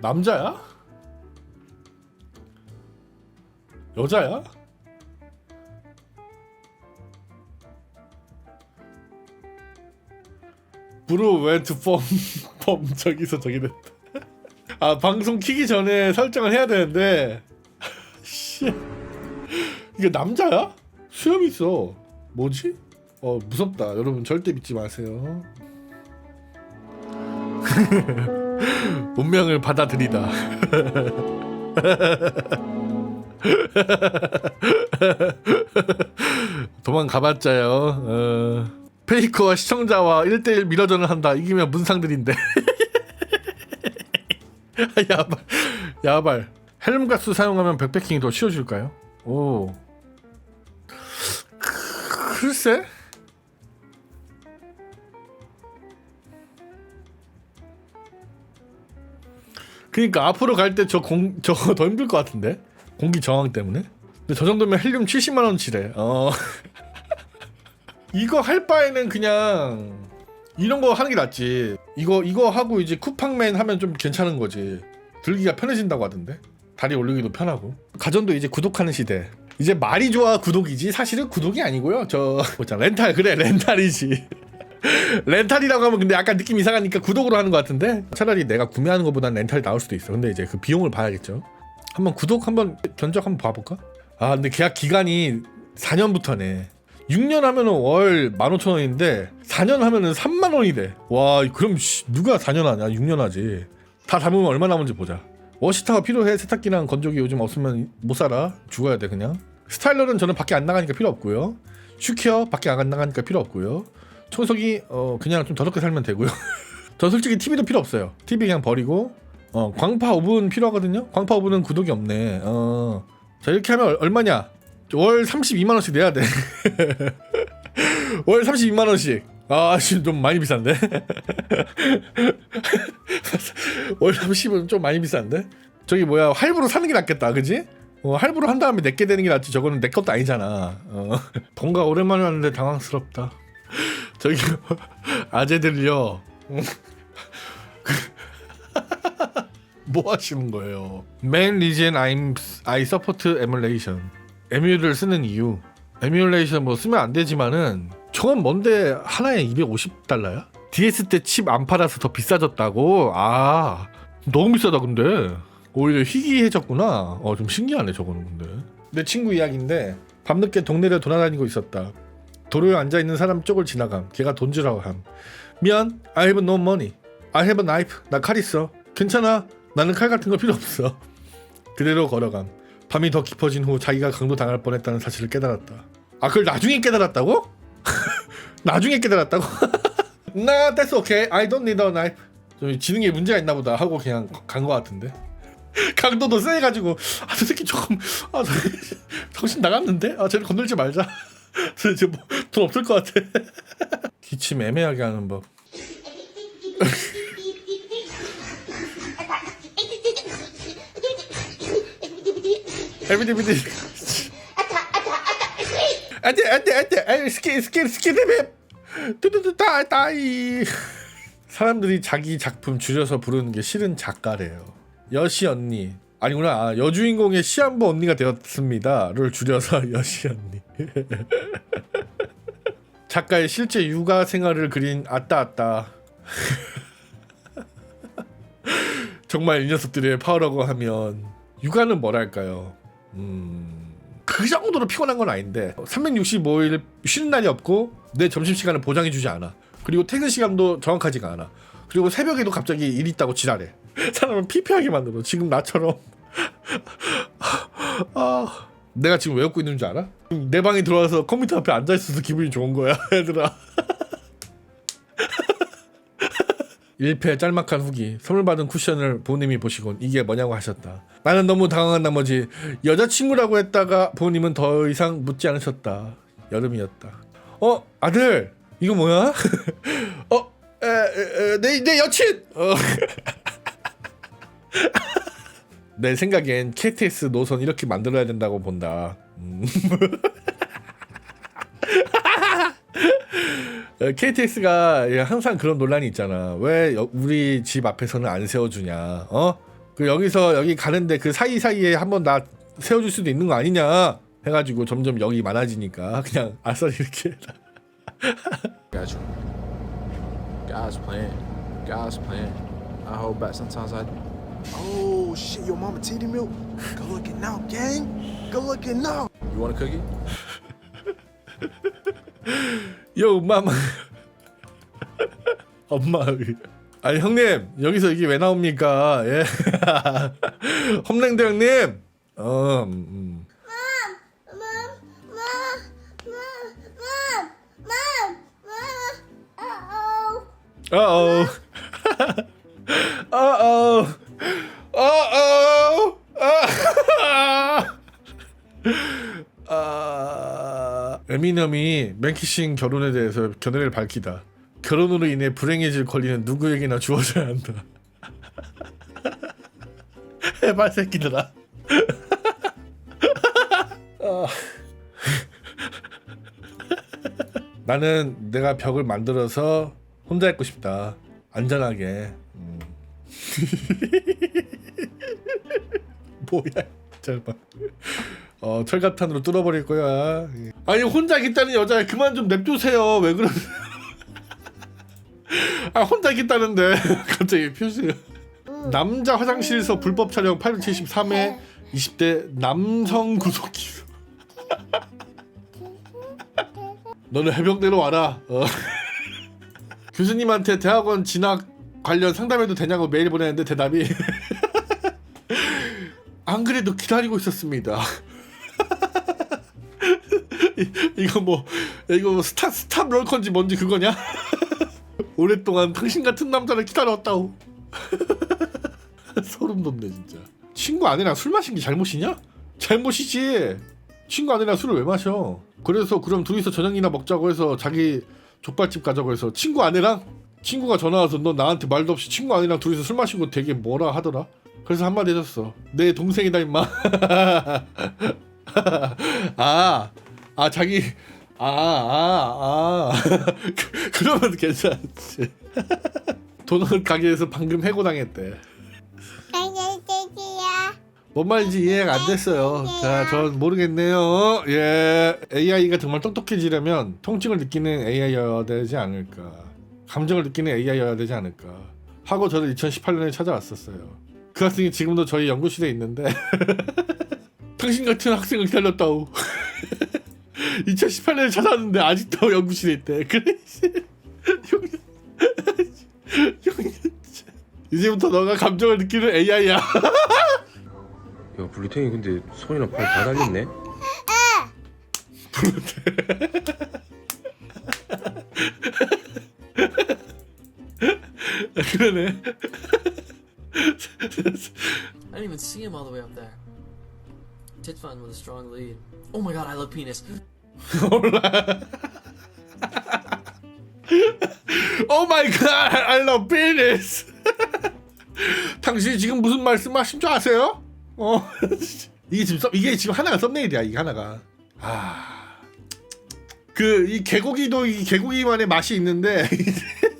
남자야? 여자야? 브루 웬트 펌, 펌 저기서 저기 됐다 아 방송 키기 전에 설정을 해야 되는데 씨 이게 남자야? 수염 있어 뭐지? 어 무섭다 여러분 절대 믿지 마세요 운명을 받아들이다. 도망가봤자요. 어, 페이커와 시청자와 1대1 미러전을 한다. 이기면 문상들인데. 야발 야발. 헬름 가스 사용하면 백패킹이 더 쉬워질까요? 오. 글쎄 그러니까 앞으로 갈 때 저 공 저거 더 힘들 것 같은데? 공기 저항 때문에? 근데 저 정도면 헬륨 70만 원치래 어. 이거 할 바에는 그냥 이런 거 하는 게 낫지. 이거 이거 하고 이제 쿠팡맨 하면 좀 괜찮은 거지. 들기가 편해진다고 하던데? 다리 올리기도 편하고. 가전도 이제 구독하는 시대. 이제 말이 좋아 구독이지 사실은 구독이 아니고요. 저 뭐자. 렌탈 그래 렌탈이지 렌탈이라고 하면 근데 약간 느낌 이상하니까 구독으로 하는 것 같은데 차라리 내가 구매하는 것보다는 렌탈이 나올 수도 있어 근데 이제 그 비용을 봐야겠죠 한번 구독 한번 견적 한번 봐볼까? 아 근데 계약 기간이 4년부터네 6년 하면은 월 15,000원인데 4년 하면은 3만 원이 돼. 와, 그럼 씨, 누가 4년 하냐? 6년 하지. 다 담으면 얼마 남은지 보자. 워시타가 필요해. 세탁기랑 건조기 요즘 없으면 못 살아. 죽어야 돼 그냥. 스타일러는 저는 밖에 안 나가니까 필요 없고요. 슈케어 밖에 안 나가니까 필요 없고요. 청소기 어 그냥 좀 더럽게 살면 되고요. 저 솔직히 TV도 필요 없어요. TV 그냥 버리고 어 광파 오븐 필요하거든요. 광파 오븐은 구독이 없네. 어. 자 이렇게 하면 얼- 얼마냐? 월 32만 원씩 내야 돼. 월 32만 원씩. 아, 지금 좀 많이 비싼데. 월 30은 좀 많이 비싼데. 저기 뭐야 할부로 사는 게 낫겠다, 그지? 어, 할부로 한 다음에 내게 되는 게 낫지. 저거는 내 것도 아니잖아. 어. 뭔가 오랜만에 하는데 당황스럽다. 저기 아재들요. 뭐 하시는 거예요? Main reason I'm I support emulation. 에뮬을 쓰는 이유. 에뮬레이션 뭐 쓰면 안 되지만은 저건 뭔데 하나에 250달러야? DS 때 칩 안 팔아서 더 비싸졌다고? 아 너무 비싸다 근데 오히려 희귀해졌구나. 어 좀 신기하네 저거는 근데. 내 친구 이야기인데 밤늦게 동네를 돌아다니고 있었다. 도로에 앉아 있는 사람 쪽을 지나감. 걔가 돈주라고 함. 미안, I have no money. I have a knife. 나 칼 있어. 괜찮아. 나는 칼 같은 거 필요 없어. 그대로 걸어감. 밤이 더 깊어진 후 자기가 강도 당할 뻔했다는 사실을 깨달았다. 아 그걸 나중에 깨달았다고? 나중에 깨달았다고? 나 that's okay. I don't need a knife. 좀 지능에 문제가 있나 보다 하고 그냥 간 거 같은데. 강도도 세가지고 아저 새끼 조금 아 저, 정신 나갔는데 아 쟤를 건들지 말자. 저 돈 없을 것 같아. 기침 애매하게 하는 법. 에비디비디. 안돼 안돼 안돼. 아이 스킬 스킬 스킬맵 뚜뚜뚜 따 따이. 사람들이 자기 작품 줄여서 부르는 게 싫은 작가래요. 여시 언니. 아니구나. 아, 여주인공의 시한부 언니가 되었습니다를 줄여서 여시 언니 작가의 실제 육아 생활을 그린 아따 아따. 정말 이 녀석들의 파워라고 하면 육아는 뭐랄까요? 음... 그 정도로 피곤한 건 아닌데 365일 쉬는 날이 없고 내 점심 시간을 보장해 주지 않아. 그리고 퇴근 시간도 정확하지가 않아. 그리고 새벽에도 갑자기 일 있다고 지랄해. 사람을 피폐하게 만들어. 지금 나처럼. 아, 내가 지금 왜 웃고 있는 줄 알아? 내 방에 들어와서 컴퓨터 앞에 앉아 있어서 기분이 좋은 거야 얘들아. 1패 짤막한 후기 선물 받은 쿠션을 부모님이 보시곤 이게 뭐냐고 하셨다. 나는 너무 당황한 나머지 여자친구라고 했다가 부모님은 더 이상 묻지 않으셨다. 여름이었다. 어 아들! 이거 뭐야? 어내 내 여친! 어. 내 생각엔 KTX 노선 이렇게 만들어야 된다고 본다 음. KTX가 항상 그런 논란이 있잖아. 왜 여- 우리 집 앞에서는 안 세워주냐? 어? 그 여기서 여기 가는데 그 사이 사이에 한번 나 세워줄 수도 있는 거 아니냐 해가지고 점점 여기 많아지니까 그냥 아싸리 이렇게 Got you. God's plan. God's plan. I hold back sometimes. I. Oh shit, your mama titty milk. Good looking out, gang. Good looking out. You want a cookie? 요 엄마 엄마 아니 형님 여기서 이게 왜 나옵니까 예 험랭대 형님 어 음. 어어 어어 아 에미넴이 맨키싱 결혼에 대해서 견해를 밝히다. 결혼으로 인해 불행해질 권리는 누구에게나 주어져야 한다. 해발 새끼들아. 아. 나는 내가 벽을 만들어서 혼자 있고 싶다. 안전하게. 음. 뭐야 짧아 어 철갑탄으로 뚫어버릴 거야. 아니 혼자 있다는 여자 그만 좀 냅두세요. 왜 그러세요? 아 혼자 있다는데. 갑자기 표시가 남자 화장실에서 불법 촬영 873회 20대 남성 구속 기수 너는 해병대로 와라. 어. 교수님한테 대학원 진학 관련 상담해도 되냐고 메일 보냈는데 대답이. 안 그래도 기다리고 있었습니다. 이, 이거 뭐 이거 뭐 스타 스탑 럴컨지 뭔지 그거냐? 오랫동안 당신 같은 남자를 기다렸다고. 소름 돋네 진짜. 친구 아내랑 술 마신 게 잘못이냐? 잘못이지. 친구 아내랑 술을 왜 마셔? 그래서 그럼 둘이서 저녁이나 먹자고 해서 자기 족발집 가자고 해서 친구 아내랑 친구가 전화 와서 너 나한테 말도 없이 친구 아내랑 둘이서 술 마신 거 되게 뭐라 하더라. 그래서 한마디 해줬어. 내 동생이다 임마. 아, 아 자기 아, 아, 아. 그- 그러면 괜찮지. 도넛 가게에서 방금 해고당했대. 뭔 말인지 이해가 안 됐어요. 자, 전 모르겠네요. 예. AI가 정말 똑똑해지려면 통증을 느끼는 AI여야 되지 않을까. 감정을 느끼는 AI여야 되지 않을까. 하고 저는 2018년에 찾아왔었어요. 그 학생이 지금도 저희 연구실에 있는데 당신 같은 학생을 기다렸다고. 2018년에 찾아왔는데 아직도 연구실에 있대. 그래. 씨. 진짜. 이제부터 너가 감정을 느끼는 AI야. 야 블루탱이 근데 손이랑 발다 달렸네 그러네. I didn't even see him all the way up there. Titfun with a strong lead. Oh my god, I love penis. 오 마이 갓, I love penis. 당신 지금 무슨 말씀하신 줄 아세요? 어, 이게 지금 썸, 이게 지금 하나가 썸네일이야, 이게 하나가. 아, 그 이 개고기도 이 개고기만의 맛이 있는데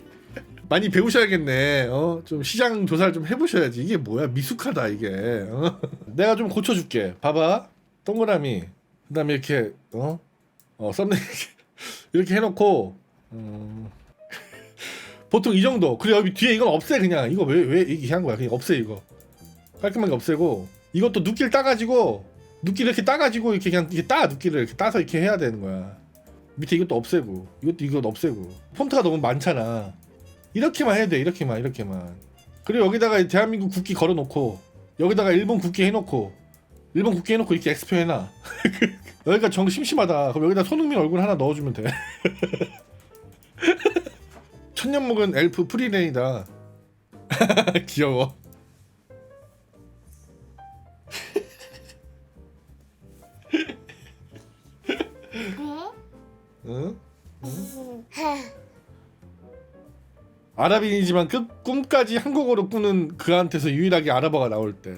많이 배우셔야겠네. 어, 좀 시장 조사를 좀 해보셔야지. 이게 뭐야, 미숙하다 이게. 어? 내가 좀 고쳐줄게. 봐봐, 동그라미. 그다음에 이렇게 어, 어 썸네일 이렇게 해놓고. 음, 보통 이 정도. 그래 여기 뒤에 이건 없애 그냥. 이거 왜 왜 이렇게 한 거야? 그냥 없애 이거. 깔끔하게 없애고 이것도 눕기를 따가지고 눕기를 이렇게 따가지고 이렇게 그냥 이렇게 따 눕기를 이렇게 따서 이렇게 해야 되는 거야. 밑에 이것도 없애고 이것도 이것도 없애고 폰트가 너무 많잖아. 이렇게만 해야 돼. 이렇게만 이렇게만. 그리고 여기다가 대한민국 국기 걸어놓고 여기다가 일본 국기 해놓고 일본 국기 해놓고 이렇게 엑스표 해놔. 여기가 정 심심하다. 그럼 여기다 손흥민 얼굴 하나 넣어주면 돼. 천년 먹은 엘프 프리레이다. 귀여워. 응? 아랍인이지만 끝 꿈까지 한국어로 꾸는 그한테서 유일하게 아랍어가 나올 때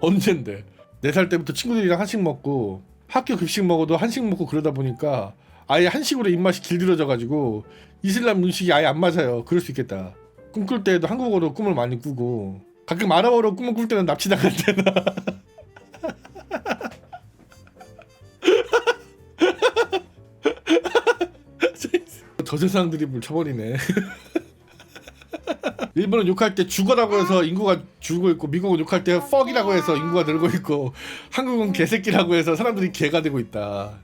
언젠데 네 살 때부터 친구들이랑 한식 먹고 학교 급식 먹어도 한식 먹고 그러다 보니까 아예 한식으로 입맛이 길들여져 가지고 이슬람 음식이 아예 안 맞아요. 그럴 수 있겠다. 꿈 꿀 때에도 한국어로 꿈을 많이 꾸고 가끔 아랍어로 꿈을 꿀 때는 납치당한대나. 저 세상 드립을 쳐버리네 일본은 욕할 때 죽어라고 해서 인구가 줄고 있고 미국은 욕할 때 fuck이라고 해서 인구가 늘고 있고 한국은 개새끼라고 해서 사람들이 개가 되고 있다.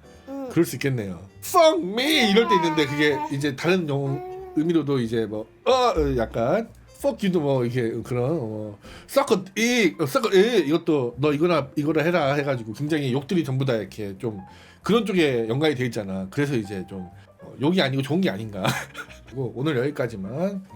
그럴 수 있겠네요. fuck me! 이럴 때 있는데 그게 이제 다른 용 의미로도 이제 뭐 어 약간 fuck you도 뭐 이게 그런 어, suck it suck it 이것도 너 이거나 이거나 해라 해가지고 굉장히 욕들이 전부 다 이렇게 좀 그런 쪽에 연관이 돼 있잖아. 그래서 이제 좀 어, 욕이 아니고 좋은 게 아닌가. 그리고 오늘 여기까지만